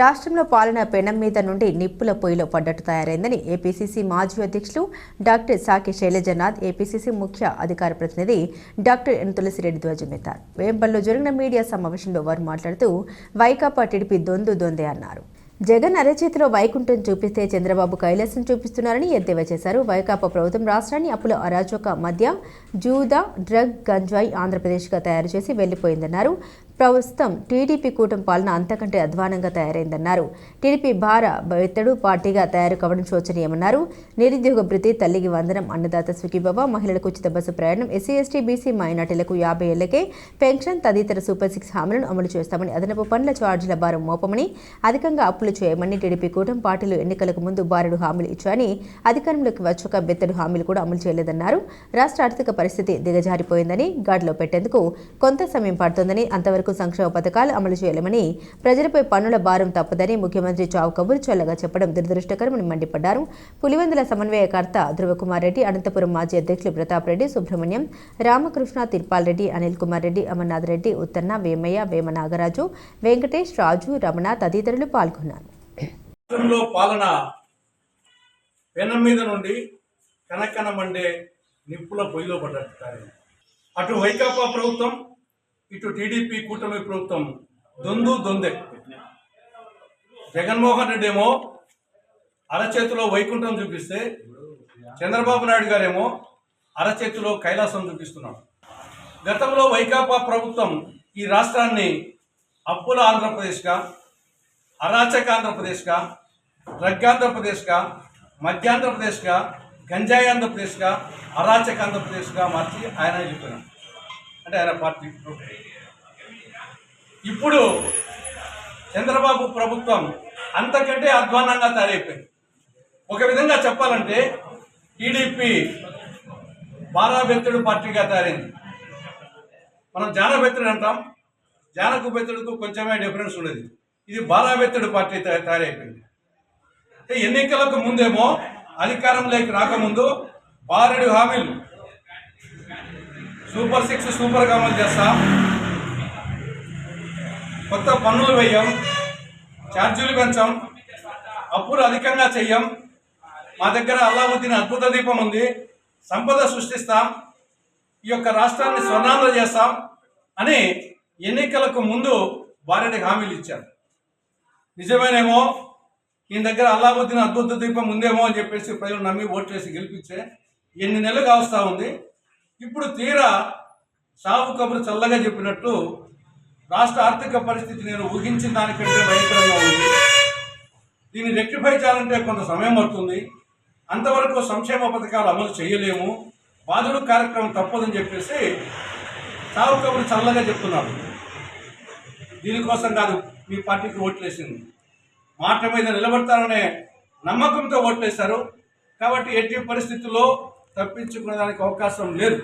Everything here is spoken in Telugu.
రాష్ట్రంలో పాలన పెనం మీద నుండి నిప్పుల పొయ్యిలో పడ్డట్టు తయారైందని ఏపీసీసీ మాజీ అధ్యక్షులు డాక్టర్ సాకి శైలజనాథ్ ఏపీసీసీ ముఖ్య అధికార ప్రతినిధి డాక్టర్ ఎన్ తులసిరెడ్డి ధ్వజమెత్తారు. వేంపల్లో జరిగిన మీడియా సమావేశంలో వారు మాట్లాడుతూ వైకాపా టీడీపీ దొందు దొందే అన్నారు. జగన్ అరచేతిలో వైకుంఠం చూపిస్తే చంద్రబాబు కైలాసం చూపిస్తున్నారని ఎద్దేవా చేశారు. వైకాపా ప్రభుత్వం రాష్ట్రాన్ని అప్పుల అరాచక మధ్య జూదా డ్రగ్ గంజాయి ఆంధ్రప్రదేశ్గా తయారు చేసి వెళ్ళిపోయిందన్నారు ప్రస్తుతం టీడీపీ కూటమి పాలన అంతకంటే అధ్వానంగా తయారైందన్నారు. టీడీపీ భార ఎత్తడు పార్టీగా తయారు కావడం శోచనీయమన్నారు. నిరుద్యోగ భృతి తల్లికి వందనం అన్నదాత సుఖీబాబా మహిళలకు ఉచిత బస్సు ప్రయాణం ఎస్సీ ఎస్టీ బీసీ మైనార్టీలకు యాభై ఏళ్ళకే పెన్షన్ తదితర సూపర్ సిక్స్ హామీలను అమలు చేస్తామని అదనపు పనుల ఛార్జీల భారం మోపమని అధికంగా అప్పులు చేయమని టీడీపీ కూటమి పార్టీలు ఎన్నికలకు ముందు బారెడు హామీలు ఇచ్చాయని అధికారంలోకి వచ్చాక బెత్తడు హామీలు కూడా అమలు చేయలేదన్నారు. రాష్ట్ర ఆర్థిక పరిస్థితి దిగజారిపోయిందని గాడిలో పెట్టేందుకు కొంత సమయం పడుతోందని అంతవరకు సంక్షేమ పథకాలు అమలు చేయలేమని ప్రజలపై పన్నుల భారం తప్పదని ముఖ్యమంత్రి చావు కబురు చల్లగా చెప్పడం దురదృష్టకరమని మండిపడ్డారు. పులివెందుల సమన్వయకర్త ధ్రువకుమార్ రెడ్డి అనంతపురం మాజీ అధ్యక్షులు ప్రతాప్ రెడ్డి సుబ్రహ్మణ్యం రామకృష్ణ తిర్పాల్ రెడ్డి అనిల్ కుమార్ రెడ్డి అమర్నాథ్ రెడ్డి ఉత్తన్న వేమయ్య వేమ నాగరాజు వెంకటేష్ రాజు రమణ తదితరులు పాల్గొన్నారు. పాలన పెనం మీద నుండి నిప్పుల పొయ్యిలో పడ్డట్టు అటు వైకాపా ప్రభుత్వం ఇటు టీడీపీ కూటమి ప్రభుత్వం దొందు దొందే. జగన్మోహన్ రెడ్డి ఏమో అరచేతిలో వైకుంఠం చూపిస్తే చంద్రబాబు నాయుడు గారేమో అరచేతిలో కైలాసం చూపిస్తున్నాడు. గతంలో వైకాపా ప్రభుత్వం ఈ రాష్ట్రాన్ని అప్పుల ఆంధ్రప్రదేశ్గా అరాచక ఆంధ్రప్రదేశ్గా డ్రగ్ ఆంధ్రప్రదేశ్గా మధ్యాంధ్రప్రదేశ్గా గంజాయి ఆంధ్రప్రదేశ్గా అరాచక ఆంధ్రప్రదేశ్గా మార్చి ఆయన చెప్పినాడు అంటే ఆయన పార్టీ ఇప్పుడు చంద్రబాబు ప్రభుత్వం అంతకంటే అధ్వానంగా తయారైపోయింది. ఒక విధంగా చెప్పాలంటే టీడీపీ బారాబెత్తుడు పార్టీగా తయారైంది. మనం జానబెత్తుడు అంటాం. జానకు బెత్తుడుకు కొంచెమే డిఫరెన్స్ ఉండేది. ఇది బారాబెత్తుడు పార్టీ తయారైపోయింది. అంటే ఎన్నికలకు ముందేమో అధికారంలోకి రాకముందు బారెడు హామీలు సూపర్ సిక్స్ సూపర్గా అమలు చేస్తాం. కొత్త పన్నులు వేయం. ఛార్జీలు పెంచాం. అప్పులు అధికంగా చెయ్యం మా దగ్గర అల్లావుద్దీన్ అద్భుత దీపం ఉంది. సంపద సృష్టిస్తాం. ఈ యొక్క రాష్ట్రాన్ని స్వర్ణాంధ్ర చేస్తాం అని ఎన్నికలకు ముందు భార్యకి హామీలు ఇచ్చారు నిజమేనేమో ఈయన దగ్గర అల్లావుద్దీన్ అద్భుత దీపం ఉందేమో అని చెప్పేసి ప్రజలు నమ్మి ఓటు వేసి గెలిపించే ఎన్ని నెలలు కావస్తూ ఉంది. ఇప్పుడు తీరా సాగు కబురు చల్లగా చెప్పినట్టు రాష్ట్ర ఆర్థిక పరిస్థితి నేను ఊహించిన దానికంటే భయంకరంగా ఉంది. దీన్ని రెక్టిఫై చేయాలంటే కొంత సమయం పడుతుంది. అంతవరకు సంక్షేమ పథకాలు అమలు చేయలేము. బాధుడు కార్యక్రమం తప్పదని చెప్పేసి సాగు కబురు చల్లగా చెప్తున్నారు. దీనికోసం కాదు మీ పార్టీకి ఓట్లేసింది. మాట మీద నిలబడతారనే నమ్మకంతో ఓట్లేశారు. కాబట్టి ఎట్టి పరిస్థితుల్లో తప్పించుకునే దానికి అవకాశం లేదు.